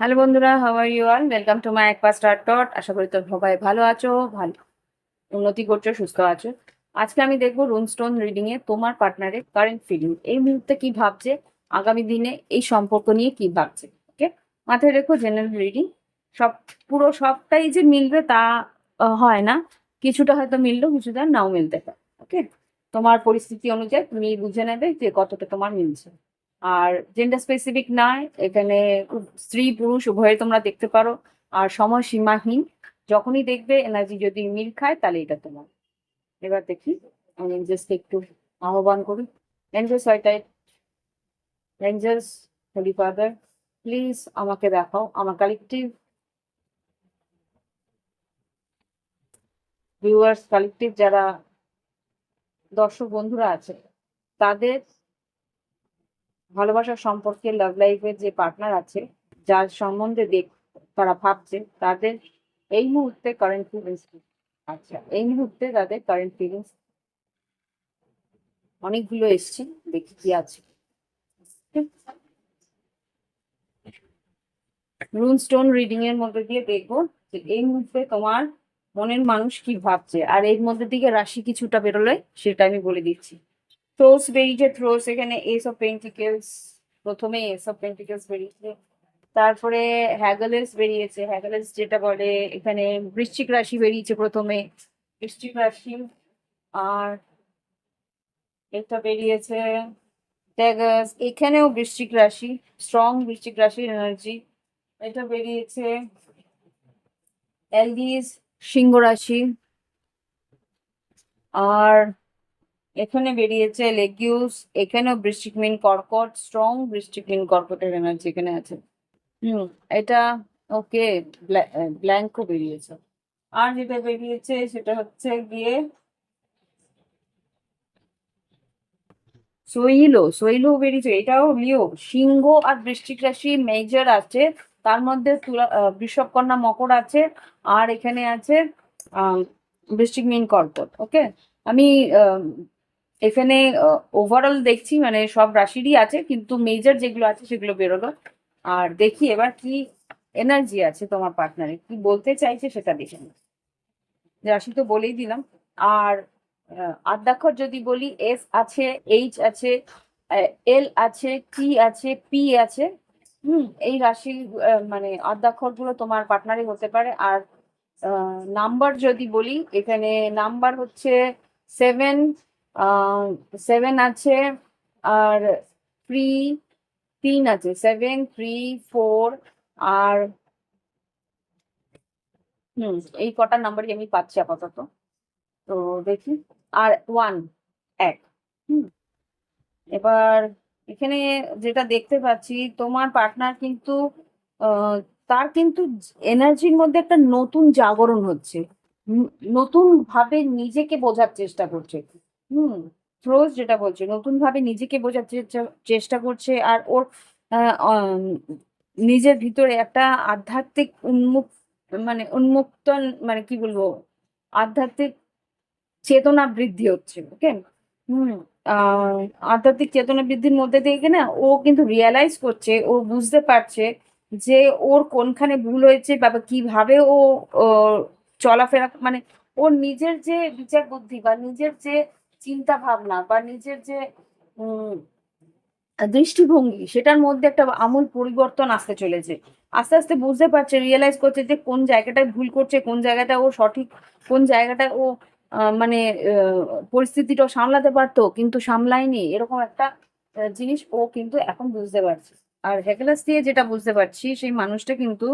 Hello বন্ধুরা how are you all welcome to my একপা star dot আশা করি তো সবাই ভালো আছো, ভালো, উন্নতি করছ, সুস্থ আছো। আজকে আমি দেখব রুন স্টোন রিডিং এ তোমার পার্টনারের কারেন্ট ফিলিং এই মুহূর্তে কি ভাবছে, আগামী দিনে এই সম্পর্ক নিয়ে কি ভাবছে ওকে মাথায় রেখো জেনারেল রিডিং সব, পুরো সবটাই যে মিলবে তা হয় না। কিছুটা হয়তো মিললো, কিছুটা নাও মিলতে পারে ওকে তোমার পরিস্থিতি অনুযায়ী তুমি বুঝে নেবে যে কতটা তোমার মিলছে। আর জেন্ডার স্পেসিফিক নয় এখানে স্ত্রী, পুরুষ, উভয়ের তোমরা দেখতে পারো। আর সময় সীমাহীন যখনই দেখবে এনার্জি যদি মিল খায়, তাহলে এটা তোমার। এবার দেখি, আমি একটু আহ্বান করি। এঞ্জেলস ওয়াইটাই এঞ্জেলস হোলি ফাদার প্লিজ আমাকে দেখাও, আমার কালেকটিভ ভিউয়ার্স কালেকটিভ যারা দর্শক বন্ধুরা আছে, তাদের ভালোবাসার সম্পর্কে লাভ লাইফের যে পার্টনার আছে, যার সম্বন্ধে দেখ, তারা ভাবছে, তাদের এই মুহূর্তে কারেন্ট ফিলিংস আচ্ছা এই মুহূর্তে তাদের কারেন্ট ফিলিংস অনেকগুলো এসছে, দেখি কি আছে। রুন স্টোন রিডিং এর মধ্যে দিয়ে দেখব যে এই মুহূর্তে তোমার মনের মানুষ কি ভাবছে। আর এর মধ্যে দিকে রাশি কিছুটা বেরোলে, সেটা আমি বলে দিচ্ছি। থ্রোস বেরিয়েছে থ্রোস এখানে এস অফ পেন্টিকেলস প্রথমে এস অফ পেন্টিকেলস বেরিয়েছে। তারপরে হ্যাগলেস বেরিয়েছে। হ্যাগলেস যেটা বলে, এখানে বৃশ্চিক রাশি বেরিয়েছে প্রথমে। বৃশ্চিক রাশি। আর এটা বেরিয়েছে ট্যাগাস এখানেও বৃশ্চিক রাশি স্ট্রং বৃশ্চিক রাশির এনার্জি এটা বেরিয়েছে এলডিস সিংহ রাশি। আর এখানে বেরিয়েছে লেগিউস এখানেও বৃশ্চিক মিন কর্কট, স্ট্রং বৃশ্চিক মিন কর্কটের এনার্জি এখানে আছে। হুম, এটা ওকে ব্ল্যাঙ্কও বেরিয়েছে। আর যেটা বেরিয়েছে সেটা হচ্ছে গিয়ে সইলো সইলো বেরিয়েছে, এটাও লিও, সিংহ আর বৃশ্চিক রাশি মেজর আছে, তার মধ্যে তুলা বৃষভ কন্যা মকর আছে, আর এখানে আছে বৃশ্চিক মিন কর্কট, ওকে? আমি এখানে ওভারঅল দেখছি মানে সব রাশিরই আছে, কিন্তু মেজর যেগুলো আছে সেগুলো বেরোলো। আর দেখি এবার কি এনার্জি আছে তোমার পার্টনারে কি বলতে চাইছে সেটা দেখে রাশি তো বলেই দিলাম। আর আদ্যাক্ষর যদি বলি এস আছে এইচ আছে এল আছে টি আছে পি আছে, হুম, এই রাশি মানে আদ্যাক্ষরগুলো তোমার পার্টনারই হতে পারে। আর নাম্বার যদি বলি, এখানে নাম্বার হচ্ছে সেভেন সেভেন আছে আর থ্রি তিন আছে। সেভেন থ্রি ফোর আর হুম, এই কটা নাম্বারই আমি পাচ্ছি আপাতত। তো দেখি। আর ওয়ান এক, হুম। এবার এখানে যেটা দেখতে পাচ্ছি, তোমার পার্টনার কিন্তু তার কিন্তু এনার্জির মধ্যে একটা নতুন জাগরণ হচ্ছে। নতুন ভাবে নিজেকে বোঝার চেষ্টা করছে। হুম যেটা বলছে নতুন ভাবে নিজেকে বোঝার চেষ্টা- করছে আর ওর নিজের ভিতরে একটা আধ্যাত্মিক উন্মুক মানে উন্মুক্ত মানে কি বলব, আধ্যাত্মিক চেতনা বৃদ্ধি হচ্ছে ওকে হুম আধ্যাত্মিক চেতনা বৃদ্ধির মধ্যে দিয়ে না, ও কিন্তু রিয়ালাইজ করছে, ও বুঝতে পারছে যে ওর কোনখানে ভুল হয়েছে বা কীভাবে ও ও চলাফেরা মানে ওর নিজের যে বিচার বুদ্ধি বা নিজের যে চিন্তা ভাবনা বা নিজের যে দৃষ্টিভঙ্গি, সেটার মধ্যে একটা আমূল পরিবর্তন আসতে চলেছে। আস্তে আস্তে বুঝতে পারছে রিয়েলাইজ করছে যে কোন জায়গাটায় ভুল করছে, কোন জায়গাটা ও সঠিক, কোন জায়গাটায় ও মানে পরিস্থিতিটা সামলাতে পারতো, কিন্তু সামলায়নি। এরকম একটা জিনিস ও কিন্তু এখন বুঝতে পারছে। আর হ্যাকলাস দিয়ে যেটা বুঝতে পারছি, সেই মানুষটা কিন্তু,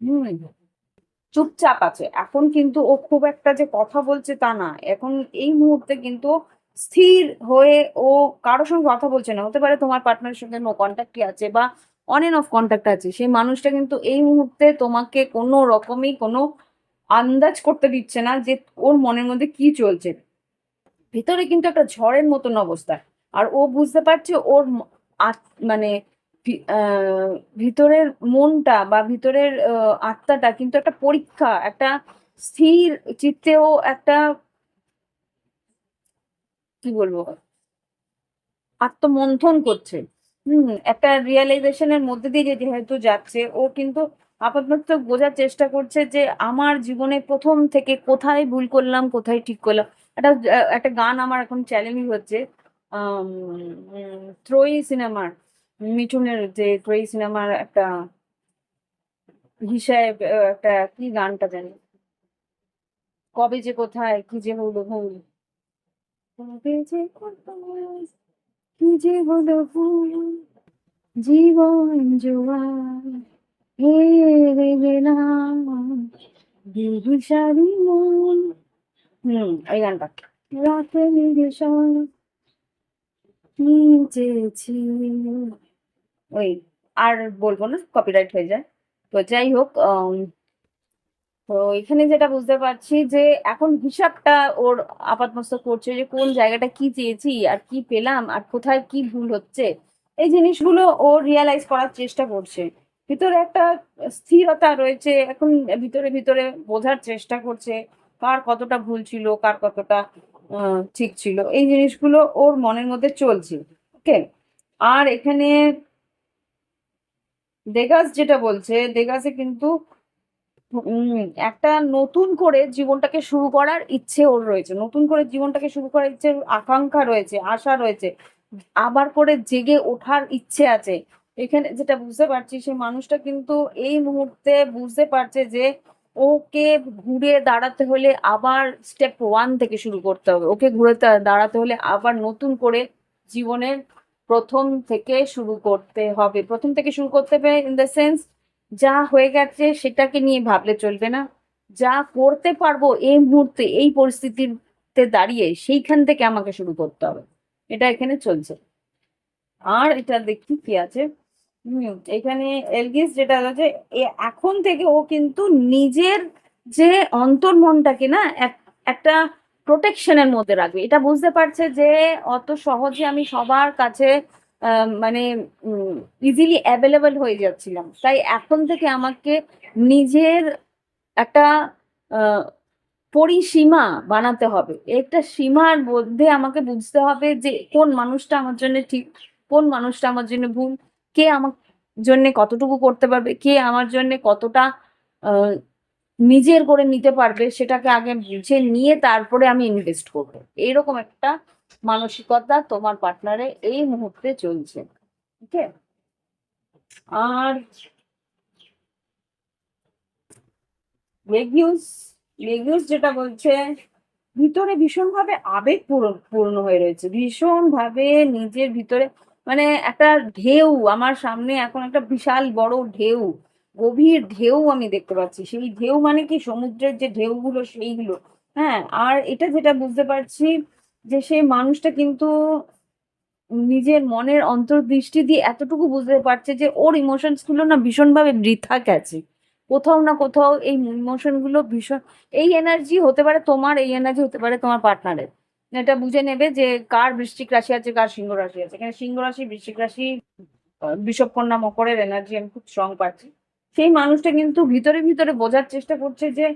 হুম চুপচাপ আছে। এখন কিন্তু ও খুব একটা যে কথা বলছে তা না। এখন এই মুহূর্তে কিন্তু স্থির হয়ে ও কারোর সঙ্গে কথা বলছে না। হতে পারে তোমার পার্টনারের সঙ্গে কন্ট্যাক্টই আছে বা অন এন্ড অফ কন্ট্যাক্ট আছে। সেই মানুষটা কিন্তু এই মুহূর্তে তোমাকে কোনো রকমই কোনো আন্দাজ করতে দিচ্ছে না যে ওর মনের মধ্যে কি চলছে। ভিতরে কিন্তু একটা ঝড়ের মতন অবস্থা। আর ও বুঝতে পারছে ওর মানে ভিতরের মনটা বা ভিতরের আত্মাটা কিন্তু একটা পরীক্ষা, একটা স্থির চিত্তেও একটা, কি বলব, আত্মমন্থন করছে। হুম, একটা রিয়েলাইজেশনের মধ্যে দিয়ে যেহেতু যাচ্ছে, ও কিন্তু আপাতত বোঝার চেষ্টা করছে যে আমার জীবনে প্রথম থেকে কোথায় ভুল করলাম, কোথায় ঠিক করলাম। একটা একটা গান আমার এখন চ্যালেঞ্জ হচ্ছে ত্রয়ী সিনেমার। মিঠুনের যে ত্রয়ী সিনেমার একটা হিসাব একটা কি গানটা জানি? কবে যে কোথায়, কি যে হলো ভুল? কবে যে কি যে হলো ভুল? জীবন জোয়ার, হেরে গেলাম বিহিসারি মন। হুম ওই গানটা। রাতে নির্দেশন কি চেয়েছি ওই আর বলব না কপিরাইট হয়ে যায়। তো যাই হোক তো এখানে যেটা বুঝতে পারছি যে এখন হিসাবটা ওর আপাতমস্তক করছে যে কোন জায়গাটা কি চেয়েছি আর কি পেলাম আর কোথায় কি ভুল হচ্ছে, এই জিনিসগুলো ও রিয়ালাইজ করার চেষ্টা করছে। ভিতরে একটা স্থিরতা রয়েছে, এখন ভিতরে ভিতরে বোঝার চেষ্টা করছে কার কতটা ভুল ছিল, কার কতটা ঠিক ছিল, এই জিনিসগুলো ওর মনের মধ্যে চলছে ওকে আর এখানে দেগাস যেটা বলছে, দেগাসে কিন্তু একটা নতুন করে জীবনটাকে শুরু করার ইচ্ছে ওর রয়েছে। নতুন করে জীবনটাকে শুরু করার ইচ্ছে, আকাঙ্ক্ষা রয়েছে, আশা রয়েছে, আবার করে জেগে ওঠার ইচ্ছে আছে। এখানে যেটা বুঝতে পারছি সেই মানুষটা কিন্তু এই মুহূর্তে বুঝতে পারছে যে ওকে ঘুরে দাঁড়াতে হলে আবার স্টেপ ওয়ান থেকে শুরু করতে হবে। ওকে ঘুরে দাঁড়াতে হলে আবার নতুন করে জীবনের প্রথম থেকে শুরু করতে হবে। প্রথম থেকে শুরু করতে হবে ইন দ্য সেন্স যা হয়ে গেছে সেটাকে নিয়ে ভাবলে চলবে না। যা করতে পারব এই মুহূর্তে, এই পরিস্থিতিতে দাঁড়িয়ে সেইখান থেকে আমাকে শুরু করতে হবে। এটা এখানে চলছে। আর এটা দেখি কি আছে। এখানে এলগিস যেটা আছে এখন থেকে ও কিন্তু নিজের যে অন্তর্মনটাকে না, এক- একটা প্রোটেকশনের মধ্যে রাখবে। এটা বুঝতে পারছে যে অত সহজে আমি সবার কাছে মানে ইজিলি অ্যাভেলেবল হয়ে যাচ্ছিলাম। তাই এখন থেকে আমাকে নিজের একটা পরিসীমা বানাতে হবে। একটা সীমার মধ্যে আমাকে বুঝতে হবে যে কোন মানুষটা আমার জন্য ঠিক, কোন মানুষটা আমার জন্য ভুল, কে আমার জন্য কতটুকু করতে পারবে, কে আমার জন্য কতটা নিজের করে নিতে পারবে, সেটাকে আগে বুঝে নিয়ে তারপরে আমি ইনভেস্ট করব। এইরকম একটা মানসিকতা তোমার পার্টনারে এই মুহূর্তে চলছে ওকে আর লেগিউস লেগিউস যেটা বলছে, ভিতরে ভীষণভাবে আবেগ পূরণ, পূর্ণ হয়ে রয়েছে। ভীষণভাবে নিজের ভিতরে মানে একটা ঢেউ, আমার সামনে এখন একটা বিশাল বড় ঢেউ। গভীর ঢেউ আমি দেখতে পাচ্ছি। সেই ঢেউ মানে কি? সমুদ্রের যে ঢেউগুলো সেইগুলো। হ্যাঁ আর এটা যেটা বুঝতে পারছি যে সেই মানুষটা কিন্তু নিজের মনের অন্তর্দৃষ্টি দিয়ে এতটুকু বুঝতে পারছে যে ওর ইমোশনসগুলো না ভীষণভাবে বৃথা গেছে। কোথাও না কোথাও এই ইমোশনগুলো ভীষণ এই এনার্জি হতে পারে তোমার এই এনার্জি হতে পারে তোমার পার্টনারের এটা বুঝে নেবে যে কার বৃশ্চিক রাশি আছে কার সিংহ রাশি আছে। এখানে সিংহ রাশি বৃশ্চিক রাশি আহ, বিষব কন্যা মকরের এনার্জি আমি খুব স্ট্রং পাচ্ছি। সেই মানুষটা কিন্তু ভিতরে ভিতরে বোঝার চেষ্টা করছে যে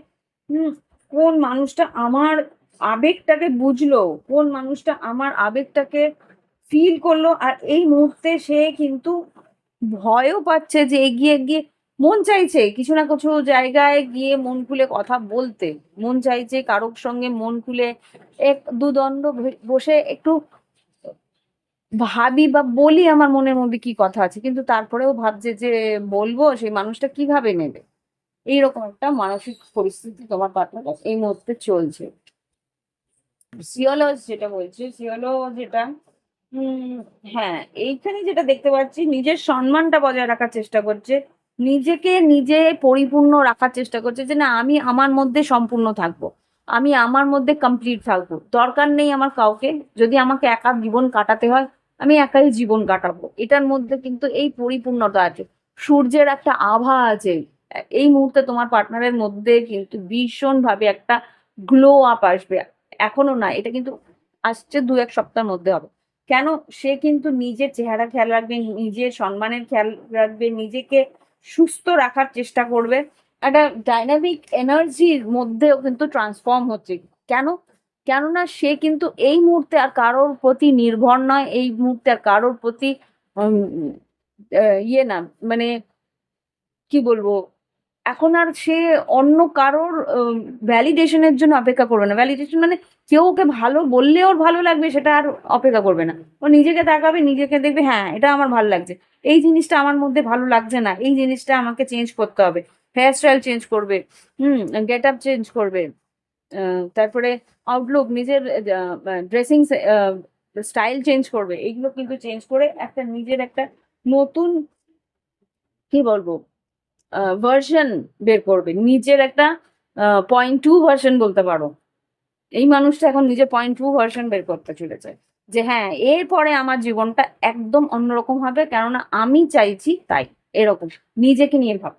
কোন মানুষটা আমার আবেগটাকে বুঝলো? কোন মানুষটা আমার আবেগটাকে ফিল করল? আর এই মুহূর্তে সে কিন্তু ভয়ও পাচ্ছে যে এগিয়ে গিয়ে মন চাইছে কিছু না কিছু জায়গায় গিয়ে মন খুলে কথা বলতে। মন চাইছে কারোর সঙ্গে মন খুলে এক দুদণ্ড বসে একটু ভাবি বা বলি আমার মনের মধ্যে কি কথা আছে, কিন্তু তারপরেও ভাবছে যে বলব সেই মানুষটা কীভাবে নেবে? এইরকম একটা মানসিক পরিস্থিতি তোমার পার্টনার এই মুহূর্তে চলছে। সিওলো যেটা বলছে সিওলো যেটা হ্যাঁ এইখানে যেটা দেখতে পাচ্ছি, নিজের সম্মানটা বজায় রাখার চেষ্টা করছে, নিজেকে নিজে পরিপূর্ণ রাখার চেষ্টা করছে যে না, আমি আমার মধ্যে সম্পূর্ণ থাকব, আমি আমার মধ্যে কমপ্লিট থাকব, দরকার নেই আমার কাউকে, যদি আমাকে একা জীবন কাটাতে হয় আমি একাই জীবন কাটাবো। এটার মধ্যে কিন্তু এই পরিপূর্ণতা আছে। সূর্যের একটা আভা আছে। এই মুহূর্তে তোমার পার্টনারের মধ্যে কিন্তু ভীষণ ভাবে একটা গ্লো আপ আসবে। এখনও না, এটা কিন্তু আসছে দু এক সপ্তাহের মধ্যে হবে। কেন? সে কিন্তু নিজের চেহারা খেয়াল রাখবে, নিজের সম্মানের খেয়াল রাখবে, নিজেকে সুস্থ রাখার চেষ্টা করবে। একটা ডাইনামিক এনার্জির মধ্যেও কিন্তু ট্রান্সফর্ম হচ্ছে। কেন? কেননা সে কিন্তু এই মুহূর্তে আর কারোর প্রতি নির্ভর নয়, এই মুহূর্তে আর কারোর প্রতি ইয়ে না মানে কি বলব, এখন আর সে অন্য কারোর ভ্যালিডেশনের জন্য অপেক্ষা করবে না। ভ্যালিডেশন মানে কেউ ওকে ভালো বললে ওর ভালো লাগবে, সেটা আর অপেক্ষা করবে না। ও নিজেকে তাকাবে, নিজেকে দেখবে হ্যাঁ এটা আমার ভালো লাগছে। এই জিনিসটা আমার মধ্যে ভালো লাগছে না, এই জিনিসটা আমাকে চেঞ্জ করতে হবে। হেয়ার স্টাইল চেঞ্জ করবে, হুম গেট আপ চেঞ্জ করবে। তারপরে আউটলুক নিজের ড্রেসিং স্টাইল চেঞ্জ করবে। এইগুলো কিন্তু চেঞ্জ করে একটা নিজের একটা নতুন, কি বলব ভার্সন বের করবে। নিজের একটা পয়েন্ট টু ভার্সন বলতে পারো। এই মানুষটা এখন নিজের পয়েন্ট টু ভার্সন বের করতে চলেছে। যে হ্যাঁ এরপরে আমার জীবনটা একদম অন্যরকম হবে, কেননা আমি চাইছি তাই, এরকম। নিজেকে নিয়ে ভাব।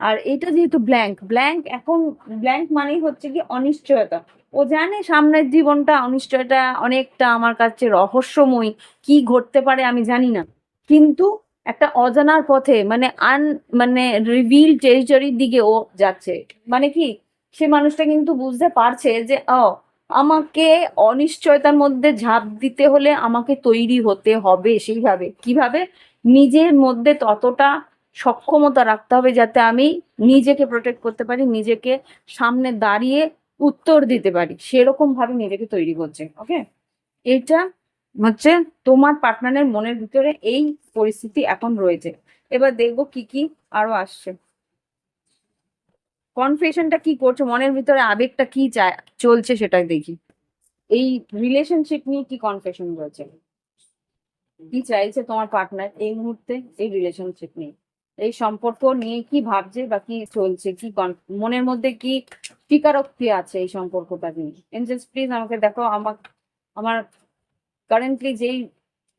আর এটা যেহেতু ব্ল্যাঙ্ক ব্ল্যাঙ্ক এখন ব্ল্যাঙ্ক মানেই হচ্ছে কি অনিশ্চয়তা। ও জানে সামনের জীবনটা, অনিশ্চয়তা অনেকটা আমার কাছে রহস্যময়, কি ঘটতে পারে আমি জানি না। কিন্তু একটা অজানার পথে মানে আন মানে রিভিল টেরিটরির দিকে ও যাচ্ছে। মানে কি, সে মানুষটা কিন্তু বুঝতে পারছে যে, ও, আমাকে অনিশ্চয়তার মধ্যে ঝাঁপ দিতে হলে আমাকে তৈরি হতে হবে সেইভাবে। কীভাবে? নিজের মধ্যে ততটা সক্ষমতা রাখতে হবে যাতে আমি নিজেকে প্রোটেক্ট করতে পারি, নিজেকে সামনে দাঁড়িয়ে উত্তর দিতে পারি। সেরকম ভাবে নিজেকে তৈরি করছে ওকে এটা হচ্ছে তোমার পার্টনারের মনের ভিতরে এই পরিস্থিতি এখন রয়েছে। এবার দেখব কি কি আরও আসছে। কনফেশনটা কি করছে, মনের ভিতরে আবেগটা কি চলছে সেটা দেখি। এই রিলেশনশিপ নিয়ে কি কনফেশন রয়েছে? কি চাইছে তোমার পার্টনার এই মুহূর্তে এই রিলেশনশিপ নিয়ে? এই সম্পর্ক নিয়ে কি ভাবছে বা কি চলছে, কি মনের মধ্যে কি স্বীকারোক্তি আছে এই সম্পর্কটা নিয়ে? এঞ্জেলস প্লিজ আমাকে দেখো, আমার আমার কারেন্টলি যেই,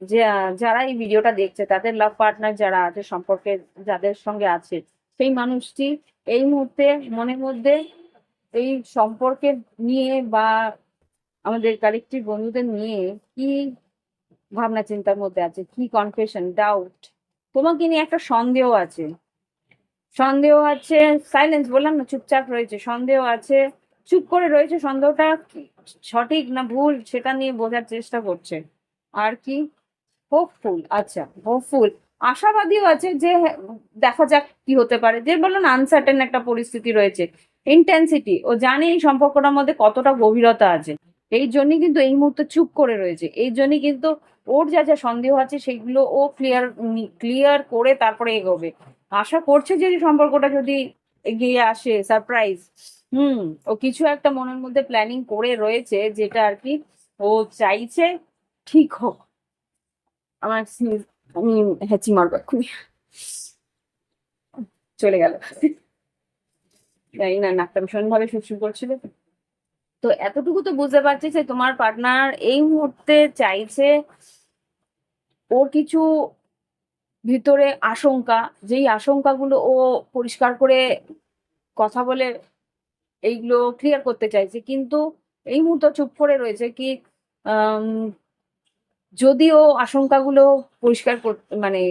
যে, যারা এই ভিডিওটা দেখছে, তাদের লাভ পার্টনার যারা আছে, সম্পর্কে যাদের সঙ্গে আছে, সেই মানুষটি এই মুহূর্তে মনের মধ্যে এই সম্পর্কের নিয়ে বা আমাদের কালেকটিভ বন্ধুদের নিয়ে কি ভাবনা চিন্তার মধ্যে আছে, কি কনফেশন ডাউট তোমাকে নিয়ে একটা সন্দেহ আছে। সন্দেহ আছে সাইলেন্স বললাম না, চুপচাপ রয়েছে। সন্দেহ আছে, চুপ করে রয়েছে। সন্দেহটা সঠিক না ভুল সেটা নিয়ে বোঝার চেষ্টা করছে। আর কি? হোপফুল আচ্ছা হোপফুল আশাবাদীও আছে যে, দেখা যাক কি হতে পারে। যে বললেন আনসার্টেন একটা পরিস্থিতি রয়েছে। ইন্টেন্সিটি ও জানে এই সম্পর্কটার মধ্যে কতটা গভীরতা আছে। এই জন্যই কিন্তু এই মুহূর্তে চুপ করে রয়েছে। এই জন্যই কিন্তু ওর যা যা সন্দেহ আছে সেগুলো ও ক্লিয়ার ক্লিয়ার করে তারপরে এগোবে। আশা করছে যে সম্পর্কটা যদি এগিয়ে আসে সারপ্রাইজ হুম, ও কিছু একটা মনের মধ্যে প্ল্যানিং করে রয়েছে যেটা আর কি ও চাইছে ঠিক হোক। আমার আমি হ্যাচি মারবো এক্ষুনি। চলে গেল। জানি না নাকটা ভীষণ ভাবে করছিল তো এতটুকু তো বুঝতে পারছি যে তোমার পার্টনার এই মুহূর্তে চাইছে ওর কিছু ভিতরে আশঙ্কা যেই আশঙ্কাগুলো ও পরিষ্কার করে কথা বলে এইগুলো ক্লিয়ার করতে চাইছে। কিন্তু এই মুহূর্তে চুপ করে রয়েছে কি আম, যদি ও আশঙ্কাগুলো পরিষ্কার মানে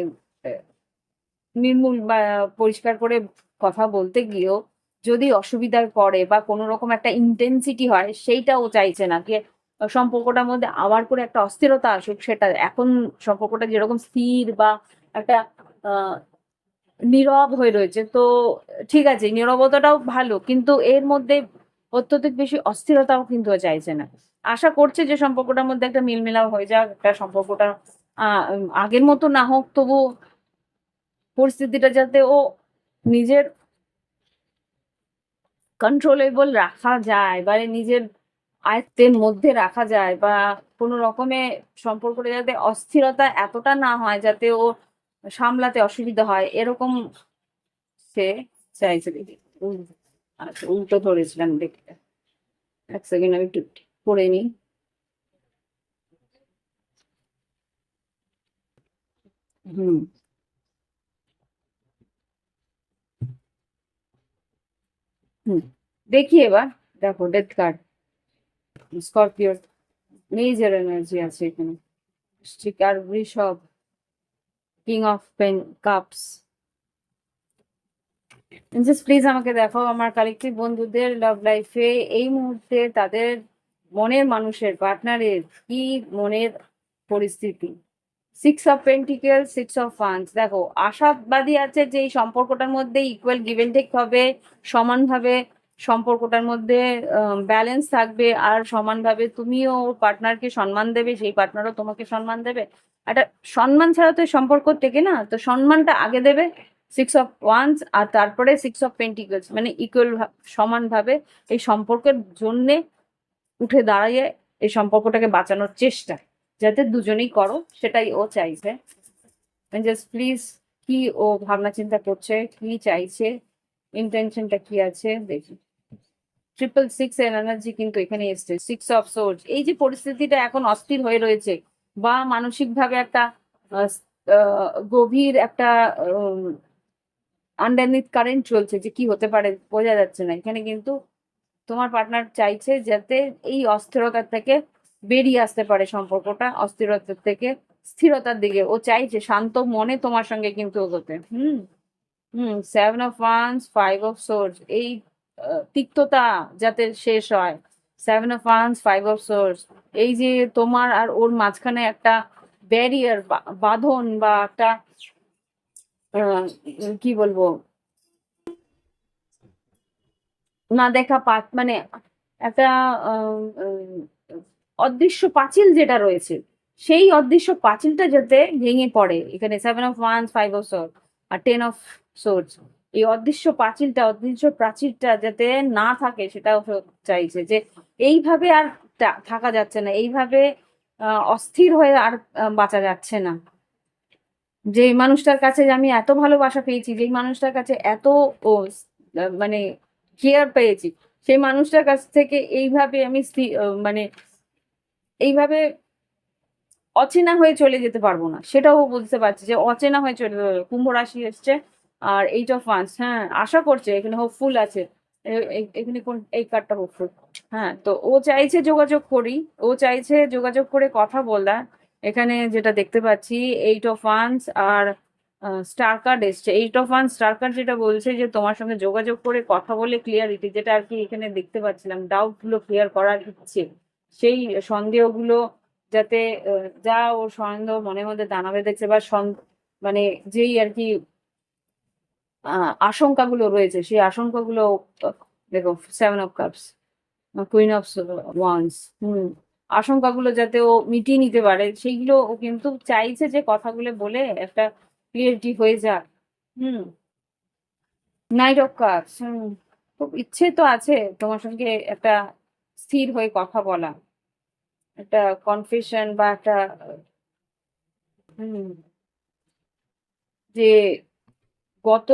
নির্মূল বা পরিষ্কার করে কথা বলতে গিয়েও যদি অসুবিধার পড়ে বা কোনো রকম একটা ইন্টেন্সিটি হয় সেইটাও চাইছে না কি সম্পর্কটার মধ্যে আবার করে একটা অস্থিরতা আসুক, সেটা এখন সম্পর্কটা যেরকম স্থির বা একটা নীরব হয়ে রয়েছে, তো ঠিক আছে, নীরবতাটাও ভালো, কিন্তু এর মধ্যে অত্যধিক বেশি অস্থিরতাও কিন্তু চাইছে না। আশা করছে যে সম্পর্কটার মধ্যে একটা মিলমিলাপ হয়ে যাক, একটা সম্পর্কটা আগের মতো না হোক তবু পরিস্থিতিটা যাতে ও নিজের কন্ট্রোলেবল রাখা যায় বা নিজের আয়ত্তের মধ্যে রাখা যায় বা কোনো রকমে সম্পর্কটা যাতে অস্থিরতা এতটা না হয় যাতে ও সামলাতে অসুবিধা হয়, এরকম সে চাইছে দেখি। আচ্ছা উল্টো ধরেছিলাম দেখতে এক সেকেন্ড আমি একটু পড়ে নিই। হুম। হুম, দেখি এবার। দেখো ডেথ কার্ড স্করপিওর মেজর এনার্জি আছে এখানে। আর বৃষভ king of pen cups just please আমাকে দেখাও আমার কালেক্টিভ বন্ধুদের লাভ লাইফে এই মুহূর্তে তাদের মনের মানুষের পার্টনারের কি মনের পরিস্থিতি? Six of pentacle six of funds দেখো, আশাবাদী আছে যে এই সম্পর্কটার মধ্যে ইকুয়াল গিভেন টেক হবে, সমানভাবে সম্পর্কটার মধ্যে ব্যালেন্স থাকবে, আর সমানভাবে তুমিও পার্টনারকে সম্মান দেবে, সেই পার্টনারও তোমাকে সম্মান দেবে। একটা সম্মান ছাড়া তো সম্পর্ক থেকে না, তো সম্মানটা আগে দেবে সিক্স অফ ওয়ান্স আর তারপরে সিক্স অফ পেন্টিকলস মানে ইকুয়াল সমানভাবে এই সম্পর্কের জন্যে উঠে দাঁড়িয়ে এই সম্পর্কটাকে বাঁচানোর চেষ্টা। যাতে দুজনেই করো, সেটাই ও চাইছে। জাস্ট প্লিজ কি ও ভাবনা চিন্তা করছে, কি চাইছে ইন্টেনশনটা কি আছে, দেখি। ট্রিপল সিক্স এর এনার্জি কিন্তু এখানে এসছে সিক্স অফ সোর্স এই যে পরিস্থিতিটা এখন অস্থির হয়ে রয়েছে, বা মানসিকভাবে একটা গভীর একটা আন্ডারনিথ কারেন্ট চলছে যে কি হতে পারে, বোঝা যাচ্ছে না। এখানে কিন্তু তোমার পার্টনার চাইছে যাতে এই অস্থিরতার থেকে বেরিয়ে আসতে পারে সম্পর্কটা অস্থিরতার থেকে, স্থিরতার দিকে। ও চাইছে শান্ত মনে তোমার সঙ্গে কিন্তু এগোতে। হুম হুম seven of wands five of swords এই তিক্ততা যাতে শেষ হয়। Seven of wands five of swords এই যে তোমার আর ওর মাঝখানে একটা ব্যারিয়ার বাঁধন বা একটা কি বলব? না দেখা পাত মানে একটা অদৃশ্য পাঁচিল যেটা রয়েছে, সেই অদৃশ্য পাঁচিলটা যাতে ভেঙে পড়ে, এখানে seven of one five of swords R ten of swords এই অদৃশ্য পাঁচিলটা, অদৃশ্য প্রাচীরটা যাতে না থাকে সেটাও চাইছে যে এইভাবে আর থাকা যাচ্ছে না, এইভাবে অস্থির হয়ে আর বাঁচা যাচ্ছে না। যে মানুষটার কাছে আমি এত ভালোবাসা পেয়েছি, যেই মানুষটার কাছে এত মানে কেয়ার পেয়েছি, সেই মানুষটার কাছ থেকে এইভাবে আমি মানে এইভাবে অচেনা হয়ে চলে যেতে পারব না। সেটাও বুঝতে পারছি যে অচেনা হয়ে চলে যাবে। কুম্ভ রাশি এসছে আর এইট অফ ওয়ান্স হ্যাঁ আশা করছে, এখানে হোপফুল আছে। এখানে কোন, এই কার্ডটা হোপফুল হ্যাঁ তো ও চাইছে যোগাযোগ করি। ও চাইছে যোগাযোগ করে কথা বলা। এখানে যেটা দেখতে পাচ্ছি এইট অফ ওয়ান্স আর স্টার কার্ড এসছে। Eight of one star card যেটা বলছে যে তোমার সঙ্গে যোগাযোগ করে কথা বলে ক্লিয়ারিটি যেটা আর কি এখানে দেখতে পাচ্ছিলাম। ডাউটগুলো ক্লিয়ার করার ইচ্ছে। সেই সন্দেহগুলো যাতে যা ও সন্দেহ মনের মধ্যে দানা বেঁধেছে বা মানে যেই আর কি আশঙ্কাগুলো রয়েছে, সেই আশঙ্কাগুলো, দেখো seven of cups queen of wands হুম, আশঙ্কাগুলো যাতে ও মিটিয়ে নিতে পারে, সেইগুলো ও কিন্তু চাইছে যে কথাগুলো বলে একটা ক্লিয়ারিটি হয়ে যাক, হুম। নাইট অফ কাপস হুম, খুব ইচ্ছে তো আছে তোমার সঙ্গে একটা স্থির হয়ে কথা বলা। একটা কনফেশন বা একটা যে গত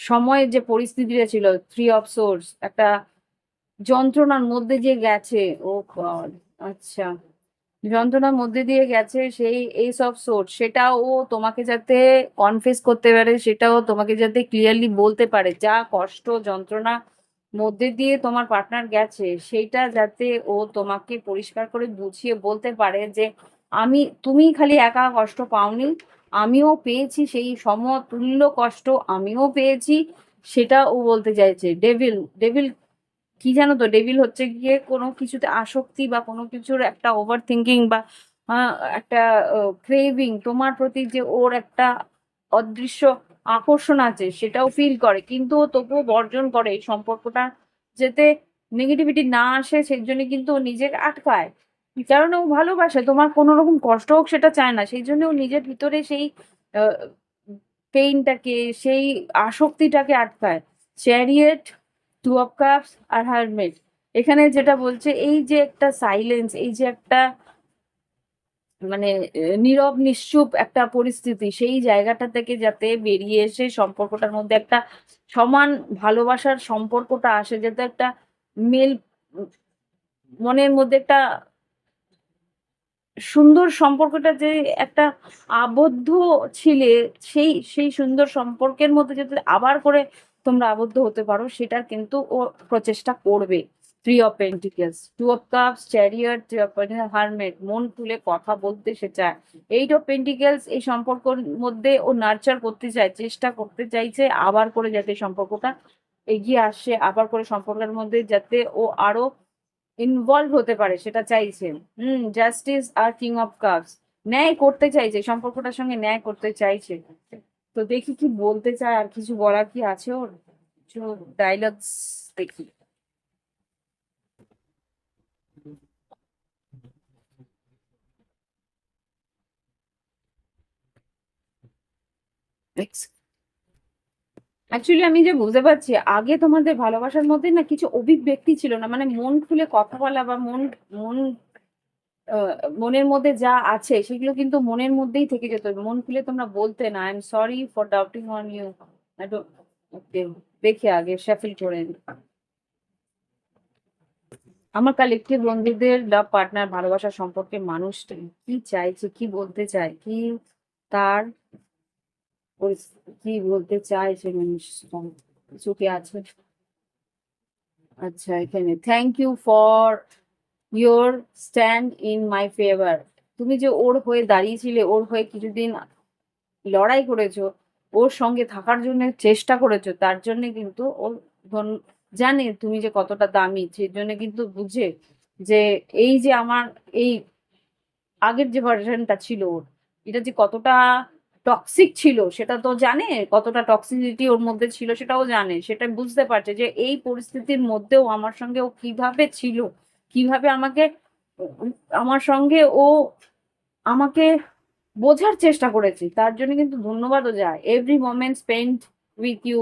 সময়ের যে পরিস্থিতিটা ছিল থ্রি অফ সোর্স একটা যন্ত্রণার মধ্যে দিয়ে গেছে, ও আচ্ছা যন্ত্রণার মধ্যে দিয়ে গেছে সেই এইস অফ সোর্স সেটাও তোমাকে যাতে কনফেস করতে পারে, সেটাও তোমাকে যাতে ক্লিয়ারলি বলতে পারে, যা কষ্ট, যন্ত্রণা মধ্যে দিয়ে তোমার পার্টনার গেছে, সেইটা যাতে ও তোমাকে পরিষ্কার করে বুঝিয়ে বলতে পারে যে আমি, তুমি খালি একা কষ্ট পাওনি, আমিও পেয়েছি সেই সমতুল্য কষ্ট আমিও পেয়েছি, সেটা ও বলতে চাইছে। ডেভিল ডেভিল কি জানো তো? ডেভিল হচ্ছে গিয়ে কোনো কিছুতে আসক্তি বা কোনো কিছুর একটা ওভার থিঙ্কিং বা একটা ক্রেভিং তোমার প্রতি যে ওর একটা অদৃশ্য আকর্ষণ আছে, সেটাও ফিল করে। কিন্তু তবুও বর্জন করে এই সম্পর্কটা যাতে নেগেটিভিটি না আসে সেই জন্য কিন্তু ও নিজেকে আটকায়। কারণ ও ভালোবাসে, তোমার কোনো রকম কষ্ট হোক সেটা চায় না। সেই জন্য ও নিজের ভিতরে সেই পেইনটাকে সেই আসক্তিটাকে আটকায়। চ্যারিয়েট টু অফ কাপস আর হারমেট এখানে যেটা বলছে, এই যে একটা সাইলেন্স এই যে একটা মানে নীরব, নিশ্চুপ একটা পরিস্থিতি। সেই জায়গাটা থেকে যাতে বেরিয়ে এসে সম্পর্কটার মধ্যে একটা সমান ভালোবাসার সম্পর্কটা আসে, যাতে একটা মেল, মনের মধ্যে একটা সুন্দর সম্পর্কটা যে একটা আবদ্ধ ছিলে, সেই সেই সুন্দর সম্পর্কের মধ্যে যদি আবার করে তোমরা আবদ্ধ হতে পারো সেটার কিন্তু ও প্রচেষ্টা করবে। Three of pentacles two of cups chariot three of hermit মন খুলে কথা বলতে সে চায় এইট অফ পেন্টিকেলস এই সম্পর্কর মধ্যে ও নার্চার করতে চায়, চেষ্টা করতে চাইছে, আবার করে যাতে সম্পর্কটা এগিয়ে আসে, আবার করে সম্পর্কের মধ্যে যাতে ও আরও ইনভলভ হতে পারে, সেটা চাইছে। হুম জাস্টিস আর কিং অফ কাপস ন্যায় করতে চাইছে, সম্পর্কটার সঙ্গে ন্যায় করতে চাইছে। তো দেখি কি বলতে চায়, আর কিছু বলার কি আছে ওর? কিছু ডায়লগস দেখি। অ্যাকচুয়ালি আমি যে বুঝতে পারছি, আগে তোমাদের ভালোবাসার মধ্যে না কিছু অভিব্যক্তি ছিল না। মানে মন খুলে কথা বলা বা মন মন মনের মধ্যে যা আছে, সেগুলো কিন্তু মনের মধ্যেই থেকে যেত। মন খুলে তোমরা বলতে না I am sorry for doubting on you দেখি আগে শাফিল করে আমার কালেকটিভ বন্ধুদের লাভ পার্টনার ভালোবাসা সম্পর্কে মানুষটা কি চাইছে, কি বলতে চায়, কি তার কি বলতে চায় সে মানুষটা কিছু আছে। আচ্ছা এখানে thank you for your stand in my favour তুমি যে ওর হয়ে দাঁড়িয়েছিলে, ওর হয়ে কিছুদিন লড়াই করেছ, ওর সঙ্গে থাকার জন্য চেষ্টা করেছ, তার জন্য কিন্তু ও জানে তুমি যে কতটা দামি, সেই জন্য কিন্তু বুঝে যে এই যে আমার, এই আগের যে ভার্সনটা ছিল ওর, এটা যে কতটা টক্সিক ছিল, সেটা তো জানে, কতটা টক্সিসিটি ওর মধ্যে ছিল সেটাও জানে, সেটা বুঝতে পারছে যে এই পরিস্থিতির মধ্যেও আমার সঙ্গে ও কীভাবে ছিল, কীভাবে আমাকে, আমার সঙ্গে ও আমাকে বোঝার চেষ্টা করেছে, তার জন্য কিন্তু ধন্যবাদও যায়। Every moment spend with you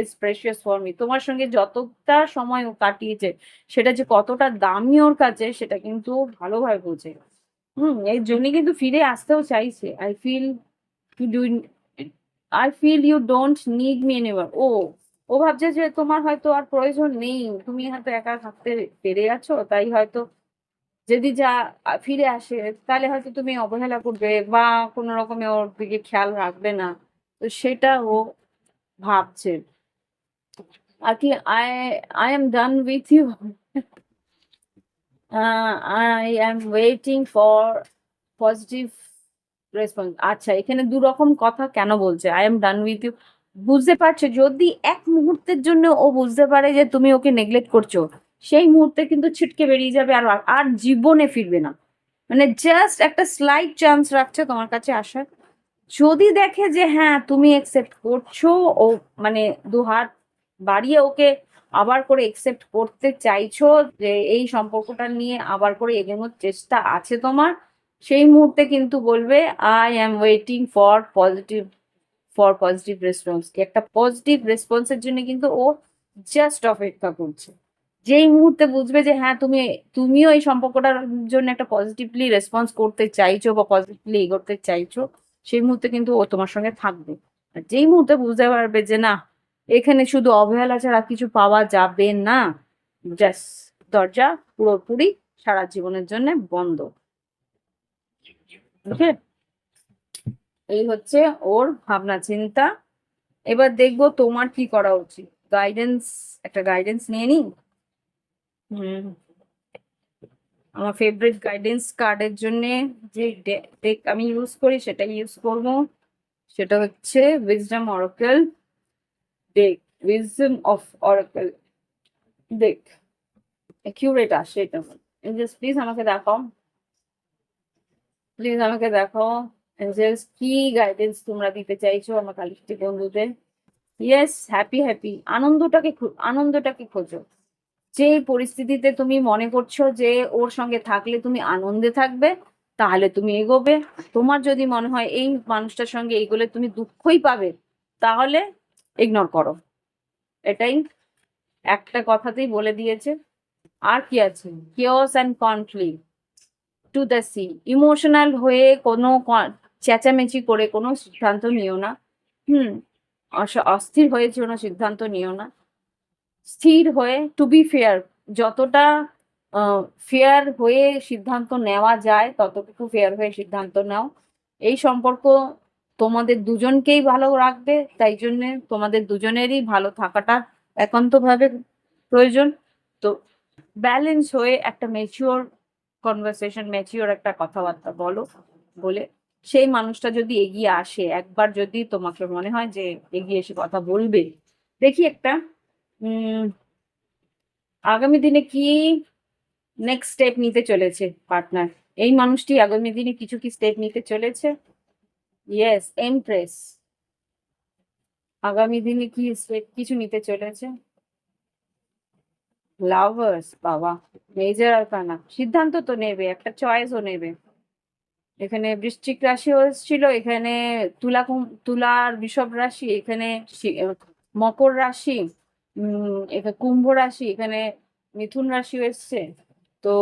is precious for me তোমার সঙ্গে যতটা সময় ও কাটিয়েছে, সেটা যে কতটা দামি ওর কাছে, সেটা কিন্তু ভালোভাবে বোঝে। হুম, এর জন্য কিন্তু ফিরে আসতেও চাইছে। I feel you do I feel you don't need me anymore ও ও ভাবছে যে তোমার হয়তো আর প্রয়োজন নেই। তুমি হয়তো একা থাকতে পেরে আছো, তাই হয়তো যদি যা ফিরে আসে, তাহলে হয়তো তুমি অবহেলা করবে বা কোনো রকমে ওর দিকে খেয়াল রাখবে না। তো সেটা ও ভাবছে। আর কি I I am done with you I am waiting for positive response আচ্ছা এখানে দু রকম কথা কেন বলছে? I am done with you বুঝতে পারছে, যদি এক মুহূর্তের জন্য ও বুঝতে পারে যে তুমি ওকে নেগলেক্ট করছ, সেই মুহূর্তে কিন্তু ছিটকে বেরিয়ে যাবে আর আর জীবনে ফিরবে না। মানে জাস্ট একটা স্লাইট চান্স রাখছে তোমার কাছে আসার। যদি দেখে যে হ্যাঁ তুমি একসেপ্ট করছ ও মানে দু হাত বাড়িয়ে ওকে আবার করে একসেপ্ট করতে চাইছো যে এই সম্পর্কটা নিয়ে আবার করে এগোনোর চেষ্টা আছে তোমার সেই মুহূর্তে কিন্তু বলবে I am waiting for positive for positive response একটা পজিটিভ রেসপন্সের জন্য কিন্তু ও জাস্ট অপেক্ষা করছে। যেই মুহূর্তে বুঝবে যে হ্যাঁ তুমি, তুমিও এই সম্পর্কটার জন্য একটা পজিটিভলি রেসপন্স করতে চাইছো বা পজিটিভলি এগোতে চাইছো, সেই মুহূর্তে কিন্তু ও তোমার সঙ্গে থাকবে। আর যেই মুহূর্তে বুঝতে পারবে যে, না, এখানে শুধু অবহেলা ছাড়া কিছু পাওয়া যাবে না, জাস্ট দরজা পুরোপুরি সারা জীবনের জন্য বন্ধ। ওকে? এই হচ্ছে ওর ভাবনা, চিন্তা। এবার দেখব তোমার কি করা উচিত। গাইডেন্স একটা গাইডেন্স নিয়ে নি হুম। আমার ফেভারিট গাইডেন্স কার্ডের জন্য যে ডেক আমি ইউজ করি সেটা ইউজ করব। সেটা হচ্ছে wisdom oracle deck wisdom of oracle deck accurate আসে এটা। জাস্ট প্লিজ আমাকে দেখাও। প্লিজ আমাকে দেখো। জাস্ট কি গাইডেন্স তোমরা দিতে চাইছো আমার কালেক্টিভ বন্ধুদের? ইয়েস হ্যাপি হ্যাপি আনন্দটাকে আনন্দটাকে খোঁজো। যে পরিস্থিতিতে তুমি মনে করছ যে ওর সঙ্গে থাকলে তুমি আনন্দে থাকবে, তাহলে তুমি এগোবে। তোমার যদি মনে হয় এই মানুষটার সঙ্গে এগোলে তুমি দুঃখই পাবে, তাহলে ইগনোর করো। এটাই একটা কথাতেই বলে দিয়েছে। আর কি আছে? Chaos and conflict to the sea emotional হয়ে কোনো চেঁচামেচি করে কোনো সিদ্ধান্ত নিও না। হুম, অস- অস্থির হয়ে কোনো সিদ্ধান্ত নিও না। স্থির হয়ে টু বি ফেয়ার যতটা ফেয়ার হয়ে সিদ্ধান্ত নেওয়া যায়, ততটুকু ফেয়ার হয়ে সিদ্ধান্ত নাও। এই সম্পর্ক তোমাদের দুজনকেই ভালো রাখবে, তাই জন্যে তোমাদের দুজনেরই ভালো থাকাটা একান্তভাবে প্রয়োজন। তো ব্যালেন্স হয়ে একটা ম্যাচিওর কনভারসেশন ম্যাচিওর একটা কথাবার্তা বলো, বলে সেই মানুষটা যদি এগিয়ে আসে, একবার যদি তোমাকে মনে হয় যে এগিয়ে এসে কথা বলবে, দেখি একটা আগামী দিনে কি নেক্সট স্টেপ নিতে চলেছে পার্টনার এই মানুষটি আগামী দিনে কিছু কি স্টেপ নিতে চলেছে? ইয়েস এমপ্রেস আগামী দিনে কি স্টেপ কিছু নিতে চলেছে? লাভার্স বাবা। মেজর আরকানা সিদ্ধান্ত তো নেবে, একটা চয়েসও নেবে। এখানে বৃশ্চিক রাশিও এসেছিল, এখানে তুলা তুলার বিষব রাশি, এখানে মকর রাশি এখানে কুম্ভ রাশি, এখানে মিথুন রাশিও এসছে। তো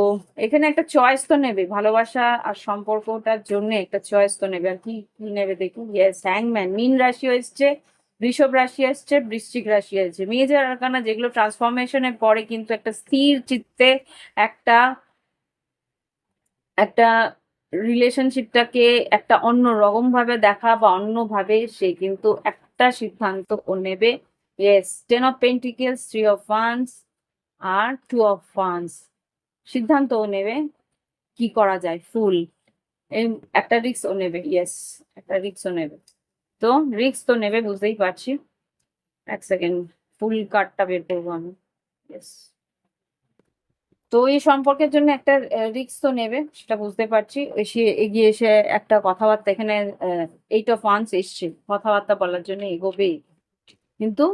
এখানে একটা চয়েস তো নেবে, ভালোবাসা আর সম্পর্কটার জন্য একটা চয়েস তো নেবে। আর কি কি নেবে দেখুন ইয়েস হ্যাংম্যান মিন রাশিও এসছে। বৃষভ রাশি আসছে, বৃশ্চিক রাশি আছে মেজর আরকানা, যেগুলো ট্রান্সফরমেশনের পরে কিন্তু একটা স্থির চিত্তে একটা একটা রিলেশনশিপটাকে একটা অন্য রকম ভাবে দেখা বা অন্যভাবে সে কিন্তু একটা সিদ্ধান্ত ও নেবে। Yes ten of pentacles three of funds R two of funds সিদ্ধান্ত ও নেবে কি করা যায়, ফুল একটা রিক্স ও নেবে ইয়েস একটা রিক্স ও নেবে। তো রিক্স তো নেবে বুঝতেই পারছি। এক সেকেন্ড ফুল কার্ডটা বের করব আমি। তো এই সম্পর্কের জন্য একটা রিস্ক তো নেবে, সেটা বুঝতে পারছি। এসে এগিয়ে এসে একটা কথাবার্তা এখানে এইট অফ ওয়ান্স এসছে। কথাবার্তা বলার জন্য এগোবে। কিন্তু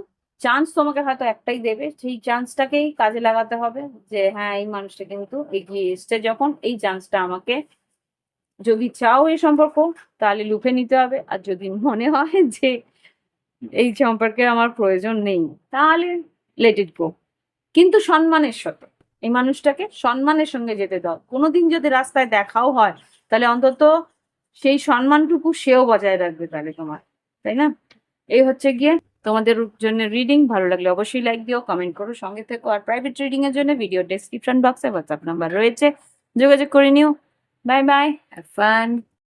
চান্স তোমাকে হয়তো একটাই দেবে। সেই চান্সটাকেই কাজে লাগাতে হবে যে হ্যাঁ এই মানুষটা কিন্তু এগিয়ে এসছে যখন এই চান্সটা আমাকে যদি চাও এই সম্পর্ক, তাহলে লুফে নিতে হবে। আর যদি মনে হয় যে এই সম্পর্কে আমার প্রয়োজন নেই, তাহলে লেট ইট গো কিন্তু সম্মানের সাথে, এই মানুষটাকে সম্মানের সঙ্গে যেতে দাও। কোনোদিন যদি রাস্তায় দেখাও হয়, তাহলে অন্তত সেই সম্মানটুকু সেও বজায় রাখবে তাহলে তোমার, তাই না? এই হচ্ছে গিয়ে তোমাদের জন্য রিডিং ভালো লাগলে অবশ্যই লাইক দিও কমেন্ট করো, সঙ্গে থেকো। আর প্রাইভেট রিডিং এর জন্য ভিডিও ডেসক্রিপশন বক্সে হোয়াটসঅ্যাপ নাম্বার রয়েছে। যোগাযোগ করে নিও। Bye bye. Have fun.